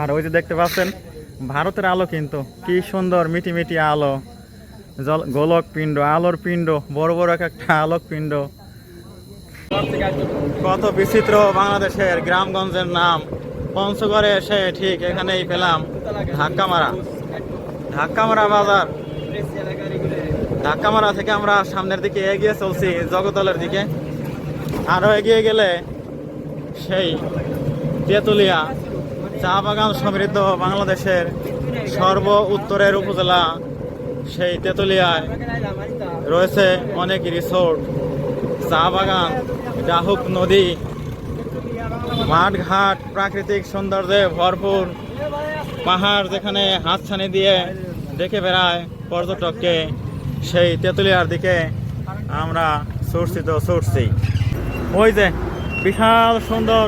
আর ওই যে দেখতে পাচ্ছেন, ভারতের আলো কিন্তু কি সুন্দর মিটি মিটি আলো, জল গোলক পিণ্ড আলোর পিণ্ড, বড় বড় এক একটা আলোক পিণ্ড কত বিচিত্র বাংলাদেশের গ্রামগঞ্জের নাম। পঞ্চগড়ে এসে ঠিক এখানেই পেলাম ধাক্কা মারা ধাক্কা মারা বাজার। ধাক্কা মারা থেকে আমরা সামনের দিকে এগিয়ে চলছি জগতলের দিকে। আরও এগিয়ে গেলে সেই তেঁতুলিয়া চা বাগান সমৃদ্ধ বাংলাদেশের সর্ব উত্তরের উপজেলা, সেই তেঁতুলিয়ায় রয়েছে অনেক রিসোর্ট চা বাগান, ডাহুক নদী, মাঠঘাট, প্রাকৃতিক সৌন্দর্যে ভরপুর পাহাড় যেখানে হাতছানি দিয়ে দেখে বেড়ায় পর্যটককে, সেই তেঁতুলিয়ার দিকে আমরা ছুটছি তো ছুটছি। ওই যে বিশাল সুন্দর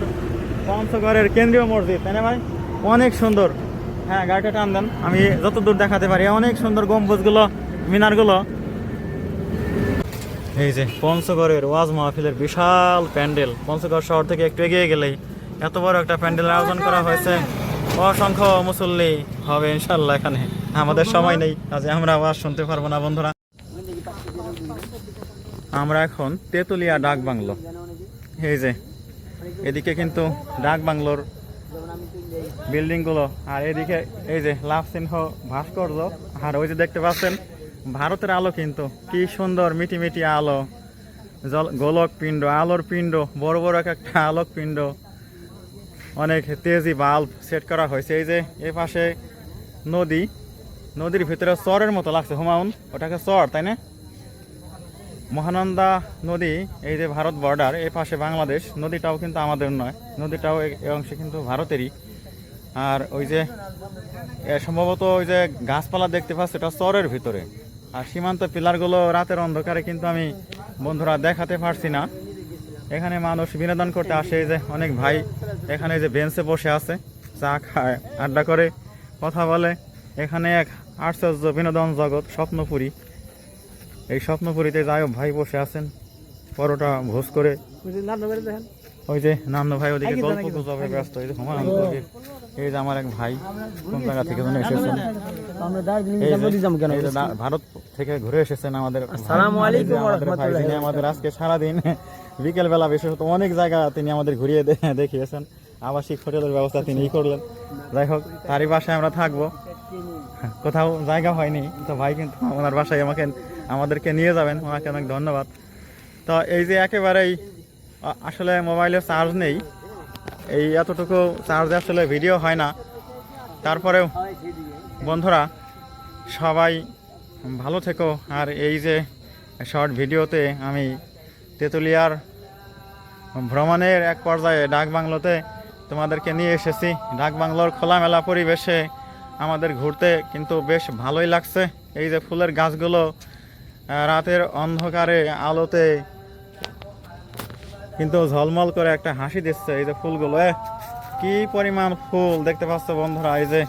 পঞ্চগড়ের কেন্দ্রীয় মসজিদ, তাই না ভাই? অনেক সুন্দর। হ্যাঁ গাড়িটা টান দেন। আমি যত দূর দেখাতে পারি, অনেক সুন্দর গম্বুজগুলো, মিনারগুলো। এই যে, পঞ্চগড়ের ওয়াজ মাহফিলের বিশাল প্যান্ডেল। পঞ্চগড় শহর থেকে একটু এগিয়ে গেলেই এত বড় একটা প্যান্ডেলের আয়োজন করা হয়েছে। অসংখ্য মুসল্লি হবে ইনশাল্লাহ এখানে। আমাদের সময় নেই কাজে আমরা আওয়াজ শুনতে পারব না, বন্ধুরা। আমরা এখন তেতুলিয়া ডাক বাংলো এই যে এদিকে কিন্তু ডাক বাংলোর বিল্ডিংগুলো আর এদিকে এই যে লাভ সিংহ ভাস্কর্য, আর ওই যে দেখতে পাচ্ছেন, ভারতের আলো কিন্তু কি সুন্দর মিটি মিটি আলো, জল গোলক পিণ্ড, আলোর পিণ্ড, বড় বড় এক একটা আলোক পিণ্ড, অনেক তেজি বাল্ব সেট করা হয়েছে। এই যে এ পাশে নদী, নদীর ভিতরে চরের মতো লাগছে হুমায়ুন, ওটাকে চর, তাই না? মহানন্দা নদী, এই যে ভারত বর্ডার এই পাশে বাংলাদেশ, নদীটাও কিন্তু আমাদের নয়। নদীটাও এ- এ অংশে কিন্তু ভারতেরই। আর ওই যে সম্ভবত ওই যে গাছপালা দেখতে পাচ্ছি, এটা চরের ভিতরে। আর সীমান্ত পিলারগুলো রাতের অন্ধকারে কিন্তু আমি বন্ধুরা দেখাতে পারছি না। এখানে মানুষ বিনোদন করতে আসে যে অনেক ভাই এখানে যে বেঞ্চে বসে আছে, চা খায়, আড্ডা করে, কথা বলে। এখানে এক আশ্চর্য বিনোদন জগৎ, স্বপ্নপুরী। এই স্বপ্নপুরীতে যাই হোক ভাই বসে আছেন। পরোটা ভোজ করে। ওই যে নান্দ ভাই ওদিকে গল্প গুজবে ব্যস্ত এই যে হুমায়ুন কবির এই যে আমার এক ভাই কোন জায়গা থেকে যেন এসেছেন। ভারত থেকে ঘুরে এসেছেন আমাদের যে আমাদের আজকে সারাদিন বিকেল বেলা বিশেষত অনেক জায়গা তিনি আমাদের ঘুরিয়ে দেখিয়েছেন। আবাসিক হোটেলের ব্যবস্থা তিনি করলেন। যাই হোক তারই বাসায় আমরা থাকব। কোথাও জায়গা হয়নি তো ভাই কিন্তু ওনার বাসায় আমাকে আমাদেরকে নিয়ে যাবেন। ওনাকে অনেক ধন্যবাদ। তো এই যে একেবারেই আসলে মোবাইলে চার্জ নেই। এই এতটুকু চার্জে আসলে ভিডিও হয় না। তারপরেও বন্ধুরা, সবাই ভালো থেকো। আর এই যে শর্ট ভিডিওতে আমি তেঁতুলিয়ার ভ্রমণের এক পর্যায়ে ডাক বাংলোতে তোমাদেরকে নিয়ে এসেছি। ডাক বাংলোর খোলামেলা পরিবেশে আমাদের ঘুরতে কিন্তু বেশ ভালোই লাগছে। এই যে ফুলের গাছগুলো রাতের অন্ধকারে আলোতে কিন্তু ঝলমল করে একটা হাসি দিচ্ছে এই যে ফুলগুলো। কি পরিমাণ ফুল দেখতে পাচ্ছ বন্ধুরা, এই যে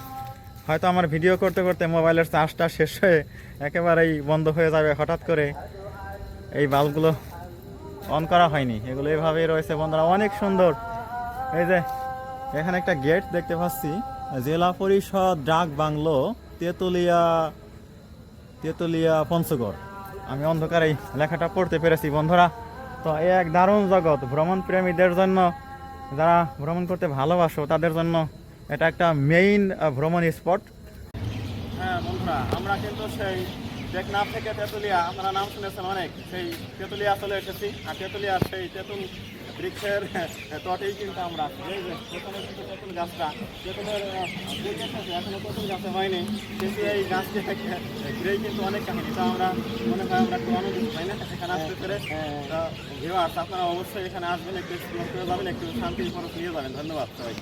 হয়তো আমার ভিডিও করতে করতে মোবাইলের চার্জটা শেষ হয়ে একেবারেই বন্ধ হয়ে যাবে হঠাৎ করে। এই বাল্বগুলো অন করা হয়নি, এগুলো এভাবেই রয়েছে বন্ধুরা, অনেক সুন্দর। এই যে এখানে একটা গেট দেখতে পাচ্ছি, জেলা পরিষদ ডাক বাংলো তেতুলিয়া তেতুলিয়া, পঞ্চগড়। আমি অন্ধকারেই লেখাটা পড়তে পেরেছি, বন্ধুরা। তো এ এক দারুণ জগৎ, ভ্রমণ প্রেমীদের জন্য। যারা ভ্রমণ করতে ভালোবাসো, তাদের জন্য এটা একটা মেইন ভ্রমণ স্পট হ্যাঁ বন্ধুরা, আমরা কিন্তু সেই টেকনাফ থেকে তেঁতুলিয়া আমরা নাম শুনেছেন অনেক। সেই তেঁতুলিয়া চলে এসেছি, আর তেঁতুলিয়া সেই তেঁতুল বৃক্ষের তটেই কিন্তু আমরা। গাছটা। তেঁতুলের আহ, বীজ এসেছে, এখনও প্রথম গাছে হয়নি। কিন্তু এই গাছকে ঘিরেই কিন্তু অনেক কাহিনী। তা আমরা মনে হয় আমরা একটু আনন্দিত তাই না? এখানে আসতে পেরে ভিউয়ার্স আপনারা অবশ্যই এখানে আসবেন একটু এক্সপ্লোর করে যাবেন একটু শান্তির খরচ নিয়ে যাবেন। ধন্যবাদ সবাই